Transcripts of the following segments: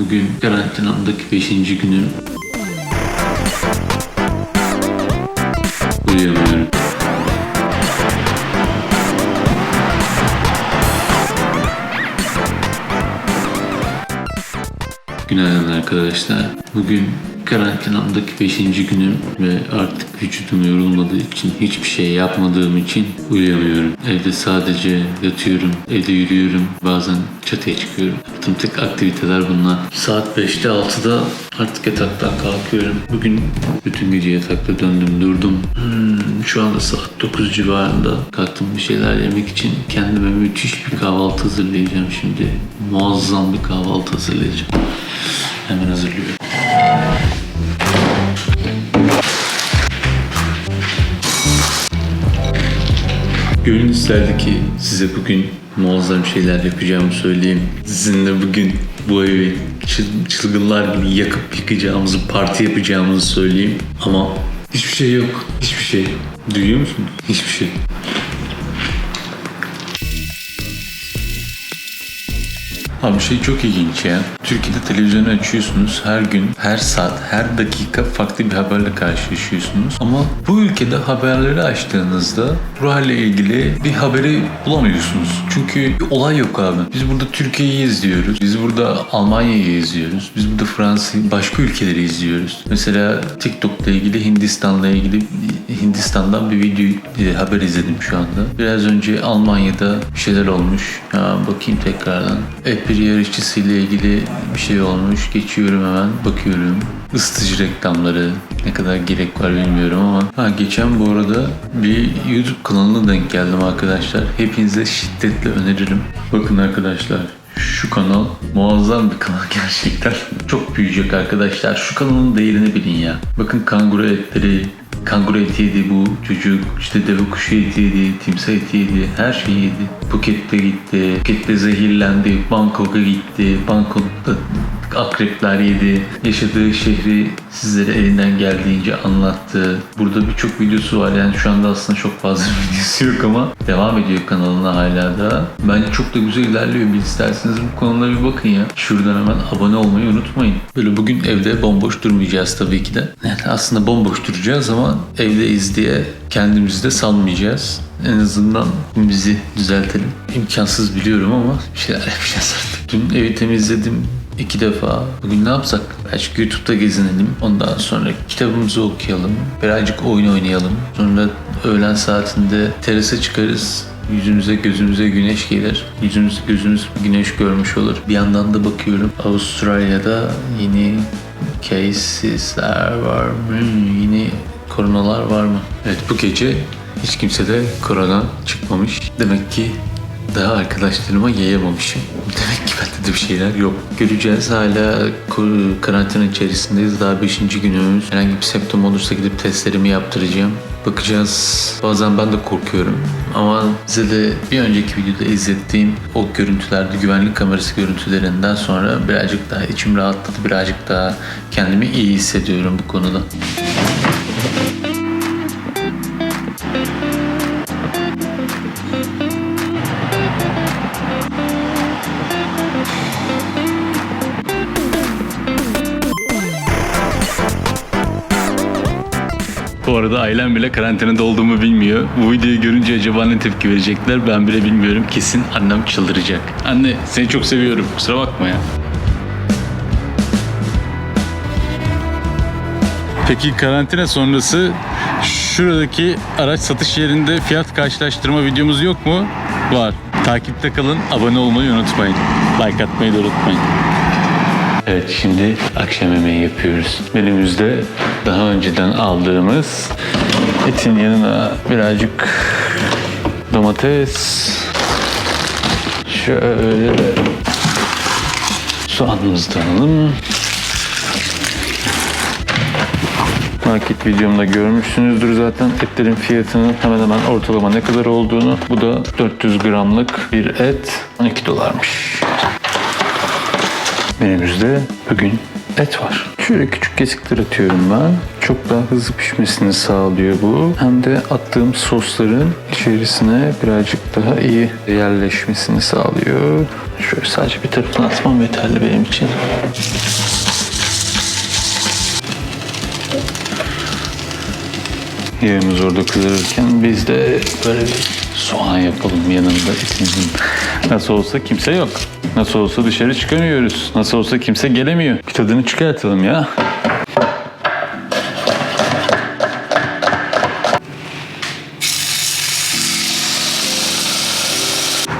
Bugün karantinamdaki 5. günüm. Uyuyamıyorum. Günaydın arkadaşlar. Bugün karantinamdaki 5. günüm ve artık vücudum yorulmadığı için hiçbir şey yapmadığım için uyuyamıyorum. Evde sadece yatıyorum, evde yürüyorum, bazen çatıya çıkıyorum. Yaptığım tek aktiviteler bunlar. Saat 5'te 6'da artık yataktan kalkıyorum. Bugün bütün gece yatakta döndüm durdum. Hmm, şu anda saat 9 civarında kalktım bir şeyler yemek için kendime müthiş bir kahvaltı hazırlayacağım şimdi. Muazzam bir kahvaltı hazırlayacağım. Hemen hazırlıyorum. Gönül isterdi ki size bugün muazzam şeyler yapacağımı söyleyeyim. Sizinle bugün bu evi çıl- çılgınlar gibi yakıp yıkacağımızı, parti yapacağımızı söyleyeyim. Ama hiçbir şey yok. Hiçbir şey. Duyuyor musun? Hiçbir şey. Abi şey çok ilginç ya. Türkiye'de televizyonu açıyorsunuz her gün, her saat, her dakika farklı bir haberle karşılaşıyorsunuz. Ama bu ülkede haberleri açtığınızda ruhalle ilgili bir haberi bulamıyorsunuz. Çünkü bir olay yok abi. Biz burada Türkiye'yi izliyoruz. Biz burada Almanya'yı izliyoruz. Biz burada Fransa'yı, başka ülkeleri izliyoruz. Mesela TikTok'la ilgili Hindistan'la ilgili Hindistan'dan bir video e, haber izledim şu anda. Biraz önce Almanya'da bir şeyler olmuş. Ha, bakayım tekrardan. F1 yarışçısıyla ilgili bir şey olmuş. Geçiyorum hemen bakıyorum. Isıtıcı reklamları ne kadar gerek var bilmiyorum ama ha, geçen bu arada bir YouTube kanalına denk geldim arkadaşlar. Hepinize şiddetle öneririm. Bakın arkadaşlar şu kanal muazzam bir kanal gerçekten. Çok büyüyecek arkadaşlar. Şu kanalın değerini bilin ya. Bakın kanguru etleri, kanguru eti yedi bu çocuk. işte deve kuşu eti yedi, timsah eti yedi. Her şeyi yedi. Phuket'te gitti. Phuket'te zehirlendi. Bangkok'a gitti. Bangkok'ta akrepler yedi. Yaşadığı şehri sizlere elinden geldiğince anlattı. Burada birçok videosu var yani şu anda aslında çok fazla videosu yok ama devam ediyor kanalına hala da. Bence çok da güzel ilerliyor. Bir isterseniz bu konulara bir bakın ya. Şuradan hemen abone olmayı unutmayın. Böyle bugün evde bomboş durmayacağız tabii ki de. Yani aslında bomboş duracağız ama evdeyiz diye kendimizi de salmayacağız. En azından bizi düzeltelim. İmkansız biliyorum ama bir şeyler yapacağız artık. Dün evi temizledim iki defa. Bugün ne yapsak? Belki YouTube'da gezinelim. Ondan sonra kitabımızı okuyalım. Birazcık oyun oynayalım. Sonra öğlen saatinde terasa çıkarız. Yüzümüze gözümüze güneş gelir. Yüzümüz gözümüz güneş görmüş olur. Bir yandan da bakıyorum Avustralya'da yeni cases'ler var mı? Yeni koronalar var mı? Evet bu gece hiç kimse de korona çıkmamış. Demek ki daha arkadaşlarıma yayamamışım. Demek ki bende de bir şeyler yok. Göreceğiz hala karantina içerisindeyiz. Daha 5. günümüz. Herhangi bir semptom olursa gidip testlerimi yaptıracağım. Bakacağız. Bazen ben de korkuyorum. Ama size de bir önceki videoda izlettiğim o görüntülerde güvenlik kamerası görüntülerinden sonra birazcık daha içim rahatladı. Birazcık daha kendimi iyi hissediyorum bu konuda. Bu arada ailem bile karantinada olduğumu bilmiyor. Bu videoyu görünce acaba ne tepki verecekler ben bile bilmiyorum. Kesin annem çıldıracak. Anne seni çok seviyorum. Kusura bakma ya. Peki karantina sonrası şuradaki araç satış yerinde fiyat karşılaştırma videomuz yok mu? Var. Takipte kalın, abone olmayı unutmayın. Like atmayı da unutmayın. Evet şimdi akşam yemeği yapıyoruz. Menümüzde daha önceden aldığımız etin yanına birazcık domates, şöyle soğanımızı da alalım. Market videomda görmüşsünüzdür zaten etlerin fiyatını hemen hemen ortalama ne kadar olduğunu. Bu da 400 gramlık bir et 12 dolarmış. Menümüzde bugün et var. Şöyle küçük kesikler atıyorum ben. Çok daha hızlı pişmesini sağlıyor bu. Hem de attığım sosların içerisine birazcık daha iyi yerleşmesini sağlıyor. Şöyle sadece bir tarafını atmam yeterli benim için. Yerimiz orada kızarırken biz de böyle bir soğan yapalım yanında etimizin. Nasıl olsa kimse yok. Nasıl olsa dışarı çıkamıyoruz. Nasıl olsa kimse gelemiyor. Bir tadını çıkartalım ya.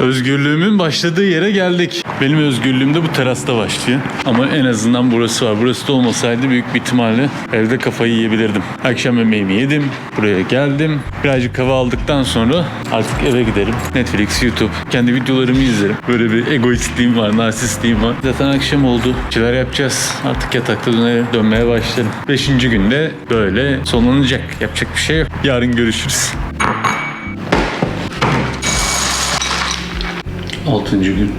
Özgürlüğümün başladığı yere geldik. Benim özgürlüğüm de bu terasta başlıyor. Ama en azından burası var. Burası da olmasaydı büyük bir ihtimalle evde kafayı yiyebilirdim. Akşam yemeğimi yedim. Buraya geldim. Birazcık hava aldıktan sonra artık eve giderim. Netflix, YouTube. Kendi videolarımı izlerim. Böyle bir egoistliğim var, narsistliğim var. Zaten akşam oldu. Şeyler yapacağız. Artık yatakta döne, dönmeye başlarım. Beşinci günde böyle sonlanacak. Yapacak bir şey yok. Yarın görüşürüz. Altıncı gün.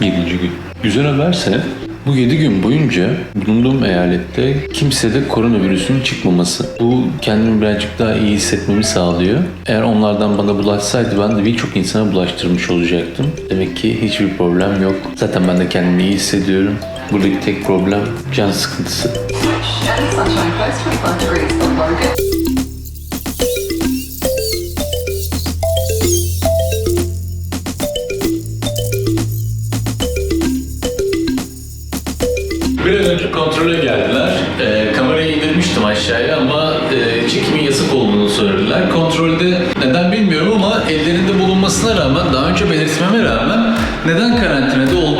Yedinci gün. Güzel haberse bu 7 gün boyunca bulunduğum eyalette kimsede koronavirüsün çıkmaması. Bu kendimi birazcık daha iyi hissetmemi sağlıyor. Eğer onlardan bana bulaşsaydı ben de birçok insana bulaştırmış olacaktım. Demek ki hiçbir problem yok. Zaten ben de kendimi iyi hissediyorum. Buradaki tek problem can sıkıntısı. and sunshine close to 21 degrees for Logan. Biraz önce kontrole geldiler. Ee, kamerayı indirmiştim aşağıya ama e, çekimin yasak olduğunu söylediler. Kontrolde neden bilmiyorum ama ellerinde bulunmasına rağmen, daha önce belirtmeme rağmen neden karantinada bana.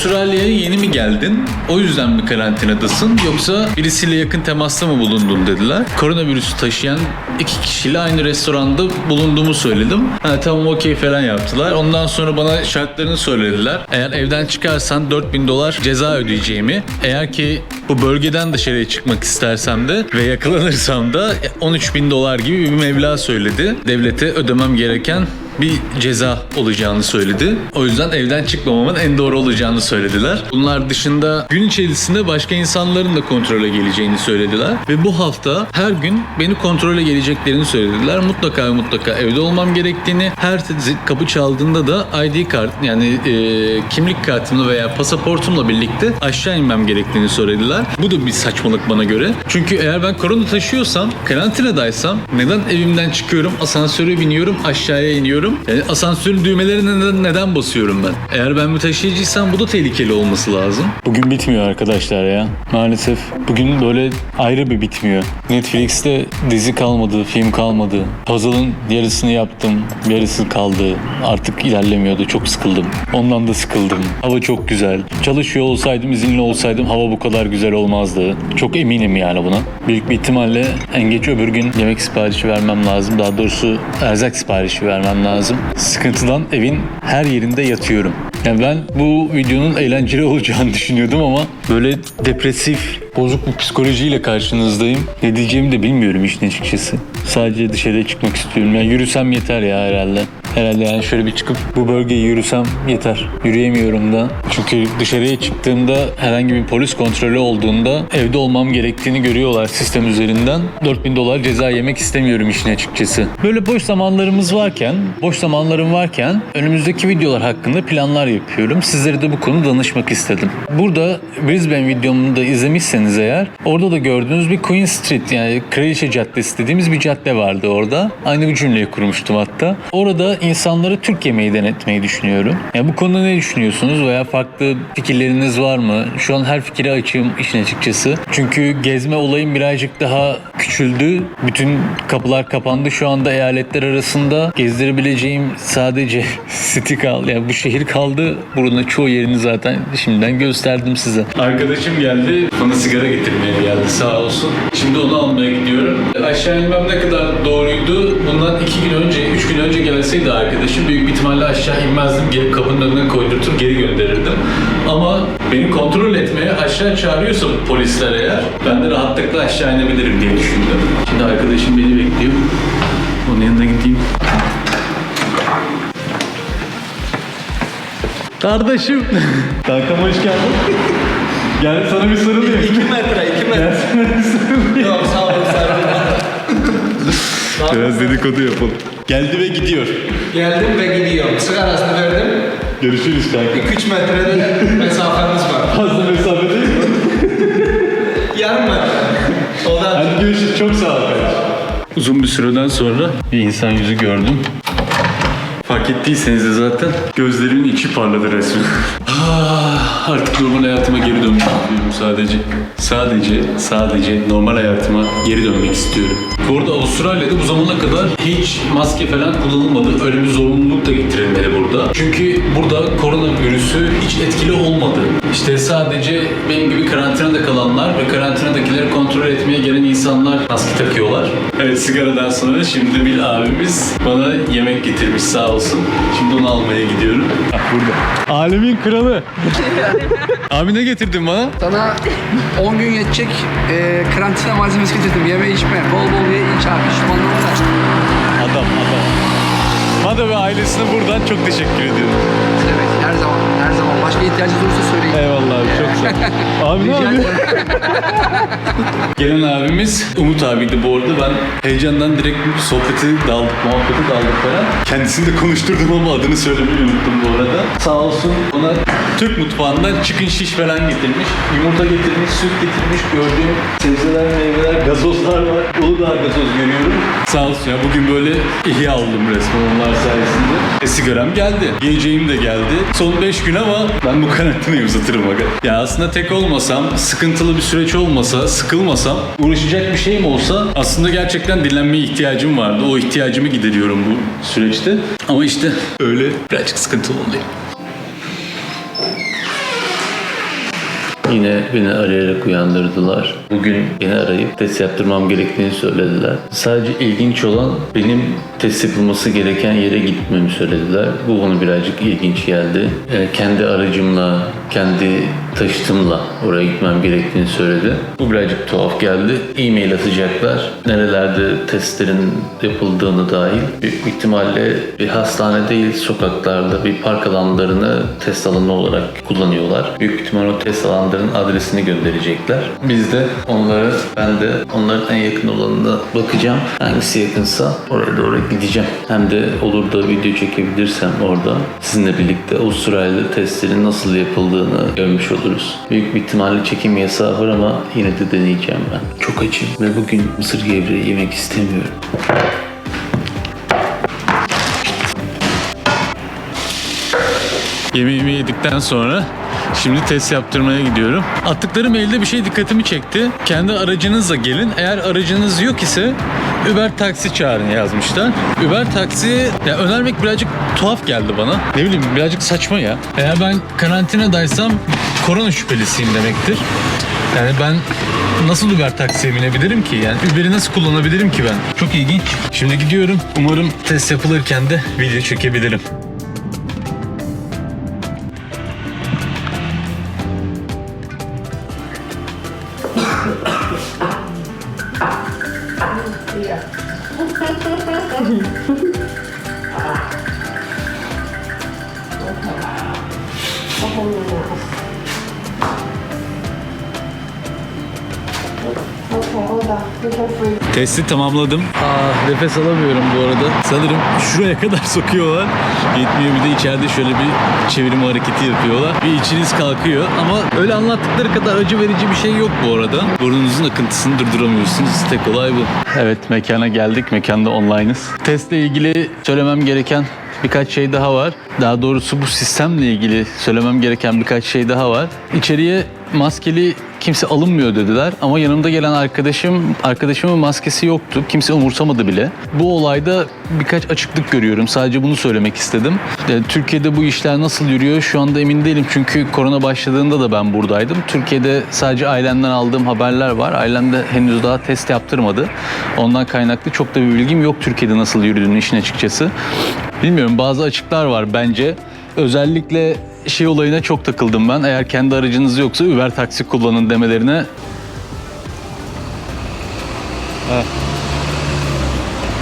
Avustralya'ya yeni mi geldin? O yüzden mi karantinadasın? Yoksa birisiyle yakın temasta mı bulundun dediler. Koronavirüsü taşıyan iki kişiyle aynı restoranda bulunduğumu söyledim. Ha, tamam okey falan yaptılar. Ondan sonra bana şartlarını söylediler. Eğer evden çıkarsan 4000 dolar ceza ödeyeceğimi, eğer ki bu bölgeden dışarıya çıkmak istersem de ve yakalanırsam da 13 bin dolar gibi bir meblağ söyledi. Devlete ödemem gereken bir ceza olacağını söyledi. O yüzden evden çıkmamamın en doğru olacağını söylediler. Bunlar dışında gün içerisinde başka insanların da kontrole geleceğini söylediler. Ve bu hafta her gün beni kontrole geleceklerini söylediler. Mutlaka ve mutlaka evde olmam gerektiğini, her kapı çaldığında da ID kart yani e, kimlik kartımla veya pasaportumla birlikte aşağı inmem gerektiğini söylediler. Bu da bir saçmalık bana göre. Çünkü eğer ben korona taşıyorsam, karantinadaysam neden evimden çıkıyorum, asansöre biniyorum, aşağıya iniyorum? Yani asansörün düğmelerine neden, neden basıyorum ben? Eğer ben bir taşıyıcıysam bu da tehlikeli olması lazım. Bugün bitmiyor arkadaşlar ya. Maalesef bugün böyle ayrı bir bitmiyor. Netflix'te dizi kalmadı, film kalmadı. Puzzle'ın yarısını yaptım, yarısı kaldı. Artık ilerlemiyordu. Çok sıkıldım. Ondan da sıkıldım. Hava çok güzel. Çalışıyor olsaydım, izinli olsaydım hava bu kadar güzel olmazdı. Çok eminim yani buna. Büyük bir ihtimalle en geç öbür gün yemek siparişi vermem lazım. Daha doğrusu erzak siparişi vermem lazım. Sıkıntıdan evin her yerinde yatıyorum. Yani ben bu videonun eğlenceli olacağını düşünüyordum ama böyle depresif, bozuk bir psikolojiyle karşınızdayım. Ne diyeceğimi de bilmiyorum işin açıkçası. Sadece dışarıya çıkmak istiyorum. Yani yürüsem yeter ya herhalde. Herhalde yani şöyle bir çıkıp bu bölgeyi yürüsem yeter. Yürüyemiyorum da. Çünkü dışarıya çıktığımda herhangi bir polis kontrolü olduğunda evde olmam gerektiğini görüyorlar sistem üzerinden. 4000 dolar ceza yemek istemiyorum işin açıkçası. Böyle boş zamanlarımız varken, boş zamanlarım varken önümüzdeki videolar hakkında planlar yapıyorum. Sizlere de bu konu danışmak istedim. Burada Brisbane videomu da izlemişseniz eğer orada da gördüğünüz bir Queen Street yani Kraliçe Caddesi dediğimiz bir cadde vardı orada. Aynı bu cümleyi kurmuştum hatta. Orada insanlara Türk yemeği denetmeyi düşünüyorum. Yani bu konuda ne düşünüyorsunuz veya farklı fikirleriniz var mı? Şu an her fikire açığım işin açıkçası. Çünkü gezme olayım birazcık daha küçüldü. Bütün kapılar kapandı. Şu anda eyaletler arasında gezdirebileceğim sadece city kaldı. Yani bu şehir kaldı. Buranın çoğu yerini zaten şimdiden gösterdim size. Arkadaşım geldi. Bana sigara getirmeye geldi sağ olsun. Şimdi onu almaya gidiyorum. Aşağı inmem ne kadar doğruydu? Bundan iki gün önce, üç gün önce gelseydi arkadaşım büyük bir ihtimalle aşağı inmezdim. Gelip kapının önüne koydurtur geri gönderirdim. Ama beni kontrol etmeye aşağı çağırıyorsa polisler eğer ben de rahatlıkla aşağı inebilirim diye düşündüm. Şimdi arkadaşım beni bekliyor. Onun yanına gideyim. Kardeşim. Kankam hoş geldin. Gel sana bir sarılayım. 2 metre, 2 metre. Gel sana bir sarılayım. Yok sağ olun Serkan. Biraz dedikodu yapalım. Geldi ve gidiyor. Geldim ve gidiyorum. Sigarasını verdim. Görüşürüz kanka. 2-3 metrede mesafemiz var. Fazla mesafe değil mi? Yarım metre. O da Hadi görüşürüz. Çok sağ ol kardeşim. Uzun bir süreden sonra bir insan yüzü gördüm. Fark ettiyseniz de zaten gözlerimin içi parladı resmen. Ah, Artık normal hayatıma geri dönmek istiyorum sadece. Sadece, sadece normal hayatıma geri dönmek istiyorum. Bu arada Avustralya'da bu zamana kadar hiç maske falan kullanılmadı. Öyle bir zorunluluk da getirilmedi burada. Çünkü burada koronavirüsü hiç etkili olmadı. İşte sadece benim gibi karantinada kalanlar ve karantinadakileri kontrol etmeye gelen insanlar maske takıyorlar. Evet sigaradan sonra şimdi bir abimiz bana yemek getirmiş sağ olsun. Şimdi onu almaya gidiyorum. burada. Alemin kralı. Abi ne getirdin bana? Sana 10 gün yetecek e, karantina malzemesi getirdim. Yeme içme. Bol bol ye iç abi. Şişmanlığını da. Adam adam. Mada ve ailesine buradan çok teşekkür ediyorum. Evet her zaman. Her zaman. Başka ihtiyacınız olursa söyleyin. Eyvallah abi çok sağ ol. Abi ne yapıyorsun? Gelen abimiz Umut abiydi bu arada. Ben heyecandan direkt sohbeti daldık, muhabbeti daldık falan. Kendisini de konuşturdum ama adını söylemeyi unuttum bu arada. Sağ olsun ona Türk mutfağından chicken şiş falan getirmiş. Yumurta getirmiş, süt getirmiş. Gördüğüm sebzeler, meyveler, gazozlar var. Uludağ gazoz görüyorum. Sağ olsun ya bugün böyle ihya oldum resmen onlar sayesinde. E sigaram geldi. Yiyeceğim de geldi. Son 5 gün ama ben bu karantinayı uzatırım aga. Ya aslında tek olmasam, sıkıntılı bir süreç olmasa, sıkılmasam, uğraşacak bir şeyim olsa aslında gerçekten dinlenmeye ihtiyacım vardı. O ihtiyacımı gideriyorum bu süreçte. Ama işte öyle birazcık sıkıntılı oluyor. Yine beni arayarak uyandırdılar. Bugün beni arayıp test yaptırmam gerektiğini söylediler. Sadece ilginç olan benim test yapılması gereken yere gitmemi söylediler. Bu bana birazcık ilginç geldi. Ee, kendi aracımla, kendi taşıtımla oraya gitmem gerektiğini söyledi. Bu birazcık tuhaf geldi. E-mail atacaklar. Nerelerde testlerin yapıldığını dahil. Büyük ihtimalle bir hastane değil, sokaklarda bir park alanlarını test alanı olarak kullanıyorlar. Büyük ihtimal o test alanlarının adresini gönderecekler. Biz de onları, ben de onların en yakın olanına bakacağım. Hangisi yakınsa oraya doğru gideceğim. Hem de olur da video çekebilirsem orada sizinle birlikte Avustralya'da testlerin nasıl yapıldığını görmüş oluruz. Büyük bir ihtimalle çekim yasağı var ama yine de deneyeceğim ben. Çok açım ve bugün mısır gevreği yemek istemiyorum. Yemeğimi yedikten sonra şimdi test yaptırmaya gidiyorum. Attıkları mailde bir şey dikkatimi çekti. Kendi aracınızla gelin. Eğer aracınız yok ise Uber taksi çağırın yazmışlar. Uber taksi ya önermek birazcık tuhaf geldi bana. Ne bileyim birazcık saçma ya. Eğer ben karantinadaysam korona şüphelisiyim demektir. Yani ben nasıl Uber taksiye binebilirim ki? Yani Uber'i nasıl kullanabilirim ki ben? Çok ilginç. Şimdi gidiyorum. Umarım test yapılırken de video çekebilirim. Testi tamamladım. Aa, nefes alamıyorum bu arada. Sanırım şuraya kadar sokuyorlar. Yetmiyor bir de içeride şöyle bir çevirme hareketi yapıyorlar. Bir içiniz kalkıyor ama öyle anlattıkları kadar acı verici bir şey yok bu arada. Burnunuzun akıntısını durduramıyorsunuz. Tek olay bu. Evet mekana geldik. Mekanda online'ız. Testle ilgili söylemem gereken birkaç şey daha var. Daha doğrusu bu sistemle ilgili söylemem gereken birkaç şey daha var. İçeriye maskeli kimse alınmıyor dediler ama yanımda gelen arkadaşım arkadaşımın maskesi yoktu. Kimse umursamadı bile. Bu olayda birkaç açıklık görüyorum. Sadece bunu söylemek istedim. E, Türkiye'de bu işler nasıl yürüyor şu anda emin değilim. Çünkü korona başladığında da ben buradaydım. Türkiye'de sadece ailemden aldığım haberler var. Ailem de henüz daha test yaptırmadı. Ondan kaynaklı çok da bir bilgim yok Türkiye'de nasıl yürüdüğünü işin açıkçası. Bilmiyorum bazı açıklar var bence. Özellikle şey olayına çok takıldım ben. Eğer kendi aracınız yoksa Uber taksi kullanın demelerine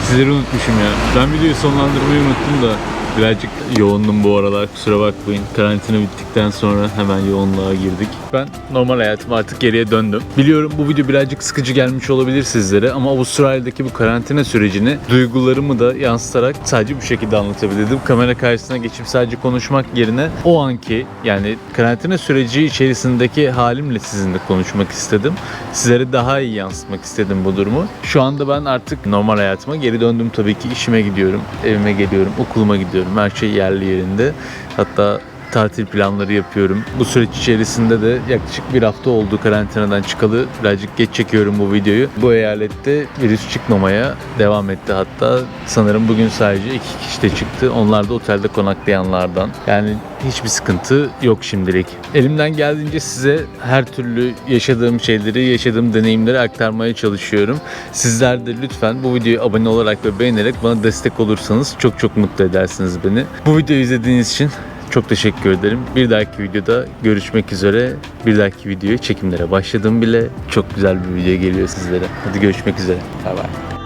Sizleri unutmuşum ya. Ben videoyu sonlandırmayı unuttum da birazcık yoğundum bu aralar. Kusura bakmayın. Karantina bittikten sonra hemen yoğunluğa girdik. Ben normal hayatıma artık geriye döndüm. Biliyorum bu video birazcık sıkıcı gelmiş olabilir sizlere ama Avustralya'daki bu karantina sürecini duygularımı da yansıtarak sadece bu şekilde anlatabildim. Kamera karşısına geçip sadece konuşmak yerine o anki yani karantina süreci içerisindeki halimle sizinle konuşmak istedim. Sizlere daha iyi yansıtmak istedim bu durumu. Şu anda ben artık normal hayatıma geri döndüm tabii ki işime gidiyorum, evime geliyorum, okuluma gidiyorum. Her şey yerli yerinde. Hatta tatil planları yapıyorum. Bu süreç içerisinde de yaklaşık bir hafta oldu karantinadan çıkalı. Birazcık geç çekiyorum bu videoyu. Bu eyalette virüs çıkmamaya devam etti hatta. Sanırım bugün sadece iki kişi de çıktı. Onlar da otelde konaklayanlardan. Yani hiçbir sıkıntı yok şimdilik. Elimden geldiğince size her türlü yaşadığım şeyleri, yaşadığım deneyimleri aktarmaya çalışıyorum. Sizler de lütfen bu videoyu abone olarak ve beğenerek bana destek olursanız çok çok mutlu edersiniz beni. Bu videoyu izlediğiniz için çok teşekkür ederim. Bir dahaki videoda görüşmek üzere. Bir dahaki videoya çekimlere başladım bile. Çok güzel bir video geliyor sizlere. Hadi görüşmek üzere. Bay bay.